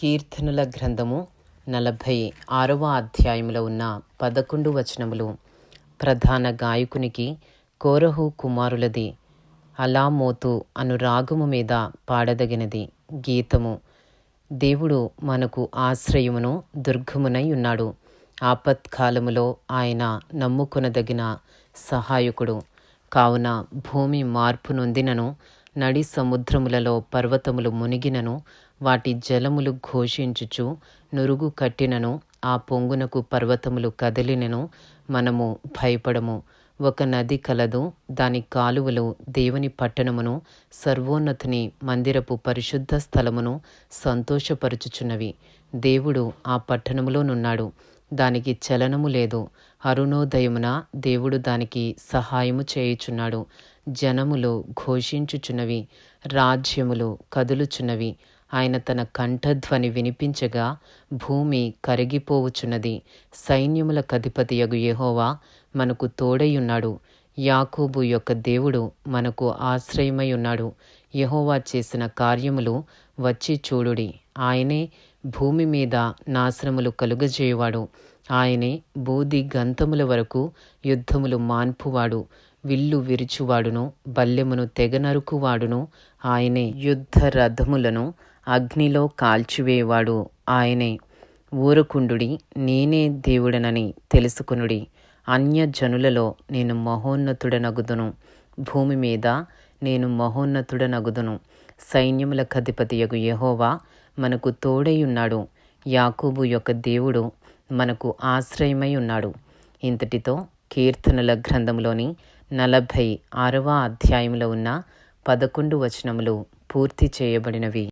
కీర్తనల గ్రంథము నలభై ఆరవ అధ్యాయములో ఉన్న పదకొండు వచనములు. ప్రధాన గాయకునికి కోరహు కుమారులది అలామోతు అను రాగము మీద పాడదగినది గీతము. దేవుడు మనకు ఆశ్రయమును దుర్గమునై ఉన్నాడు. ఆపత్కాలములో ఆయన నమ్ముకొనదగిన సహాయకుడు. కావున భూమి మార్పు నొందినను నడి సముద్రములలో పర్వతములు మునిగినను వాటి జలములు ఘోషించుచు నురుగు కట్టినను ఆ పొంగునకు పర్వతములు కదిలినను మనము భయపడము. ఒక నది కలదు దాని కాలువలు దేవుని పట్టణమును సర్వోన్నతిని మందిరపు పరిశుద్ధ స్థలమును సంతోషపరుచుచున్నవి. దేవుడు ఆ పట్టణములోనున్నాడు దానికి చలనము లేదు. అరుణోదయమున దేవుడు దానికి సహాయము చేయుచున్నాడు. జనములు ఘోషించుచున్నవి రాజ్యములు కదులుచున్నవి. ఆయన తన కంఠధ్వని వినిపించగా భూమి కరిగిపోవుచున్నది. సైన్యముల కధిపతియగు యహోవా మనకు తోడైయున్నాడు. యాకోబు యొక్క దేవుడు మనకు ఆశ్రయమై ఉన్నాడు యెహోవా చేసిన కార్యములు వచ్చి చూడుడి. ఆయనే భూమి మీద నాశనములు కలుగజేయువాడు. ఆయనే బూది గంతముల వరకు యుద్ధములు మాన్పువాడు. విల్లు విరుచువాడును బల్లెమును తెగనరుకువాడును ఆయనే యుద్ధ రథములను అగ్నిలో కాల్చివేయవాడు ఆయనే. ఊరకుండుడి నేనే దేవుడనని తెలుసుకునుడి. అన్యజనులలో నేను మహోన్నతుడనగుదును. భూమి మీద నేను మహోన్నతుడనగుదును. సైన్యముల కధిపతియగు యహోవా మనకు తోడై ఉన్నాడు యాకూబు యొక్క దేవుడు మనకు ఆశ్రయమై ఉన్నాడు ఇంతటితో కీర్తనల గ్రంథంలోని నలభై ఆరవ అధ్యాయంలో ఉన్న పదకొండు వచనములు పూర్తి చేయబడినవి.